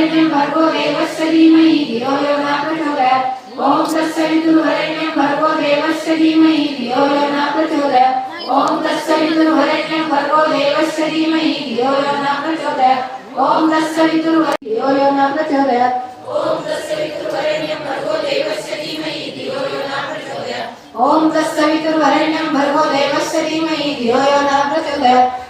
तत्सवितुर्वरेण्यं भर्गो देवस्य धीमहि धियो यो न प्रचोदयात् ॐ तत्सवितुर्वरेण्यं भर्गो देवस्य धीमहि धियो यो न प्रचोदयात् ॐ तत्सवितुर्वरेण्यं भर्गो देवस्य धीमहि धियो यो न प्रचोदयात् ॐ तत्सवितुर्वरेण्यं धियो यो न प्रचोदयात् ॐ तत्सवितुर्वरेण्यं भर्गो देवस्य धीमहि धियो यो न प्रचोदयात् ॐ तत्सवितुर्वरेण्यं भर्गो देवस्य धीमहि धियो यो न प्रचोदयात्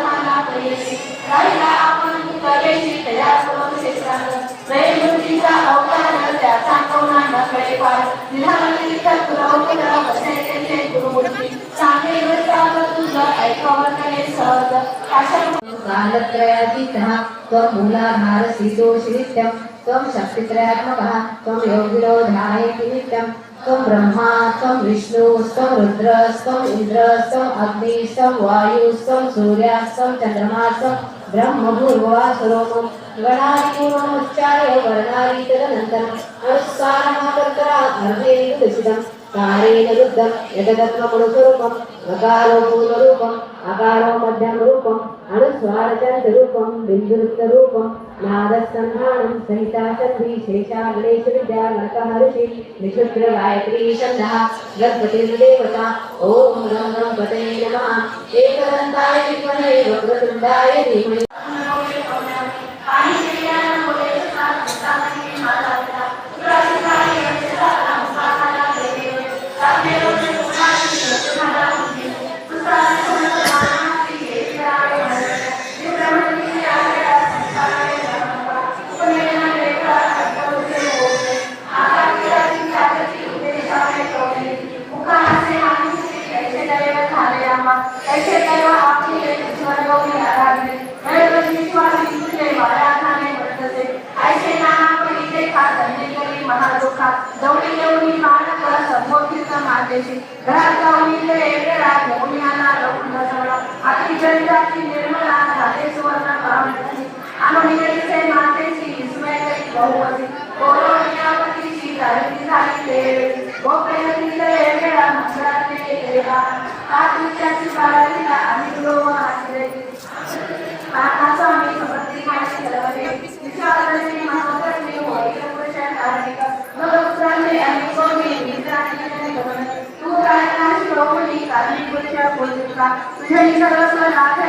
कालत्रयातीतः त्वं मूलाधारसिद्धोषिनित्यं त्वं शक्तित्रयात्मकः त्वं योगिरोधायति नित्यं त्वं ब्रह्मा त्वं विष्णु त्वं रुद्र त्वम् इन्द्र त्वम् अग्नि त्वं वायु त्वं सूर्य त्वं चन्द्रमा त्वं ब्रह्मभूर्वासुरोमं गणादिपूर्वमुच्चार्य वर्णादि तदनन्तरम् अनुस्सारमाकर्तरा अर्धेन दुषितम् कारेण रुद्धं यततत्त्वमनुस्वरूपं गकारो पूर्वरूपम् अकारो मध्यमरूपम् అణుస్వారచరితరూపం బిందురుక్తరూపం నాదసంధానం సహితాసంధి శేషాగ్నేశ విద్యా నరకహర్షి నిశుద్ర గాయత్రీ ఛంద గణపతిర్దేవత ఓం గం గణపతే నమః. ఏకదంతాయ విద్మహే వక్రతుండాయ ధీమహి. संबोधित मातेशी घरात जाऊन इथे वेगळा घेऊन याना लवून बसवला अति जयजाची निर्मला झाले सुवर्ण पावती आणून येते मातेची विस्मय करी Sila Lisa Rosalaga,